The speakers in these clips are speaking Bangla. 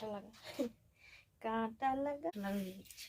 কাঁটা লাগা। কাঁটা লাগা। লাগিয়ে দিচ্ছে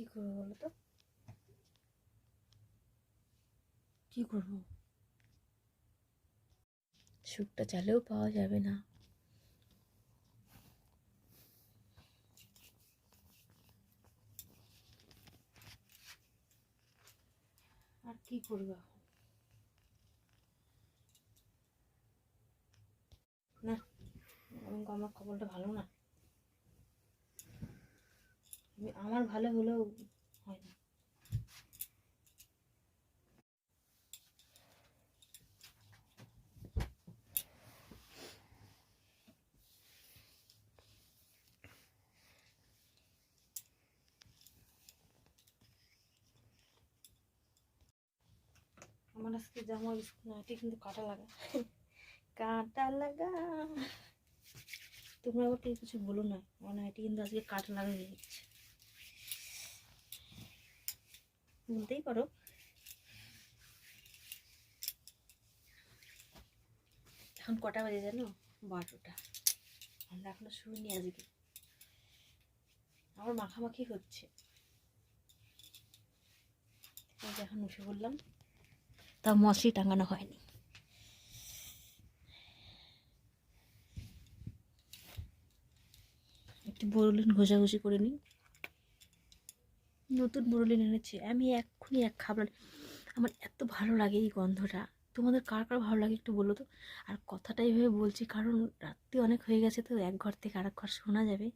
কি করব বলো তো কি করব? সুখটা চালেও পাওয়া যাবে না। আর কি করব না, আমার খবরটা ভালো না। আমার ভালো হলেও হয় না। আমার আজকে জামা নাইটি কিন্তু কাটা লাগা। কাটা লাগা। তোমরা আবার কিছু বলো না, আমার নাইটি কিন্তু আজকে কাটা লাগা হয়ে যাচ্ছে। বলতেই পারো। এখন কটা বাজে জানো? বারোটা। আমরা এখনও শুরু নি আজকে। আমার মাখামাখি হচ্ছে। এখন উঠে বললাম তা মশলি টাঙানো হয়নি। একটু বরলিন ঘষাঘষি করে নিই নতুন মুরলিন এনেছে। আমি এক্ষুনি এক খাবার আমার এত ভালো লাগে এই গন্ধটা। তোমাদের কার কার ভালো লাগে একটু বলো তো? আর কথাটা এইভাবে বলছি, কারণ রাত্রি অনেক হয়ে গেছে তো, এক ঘর থেকে আরেক ঘর শোনা যাবে।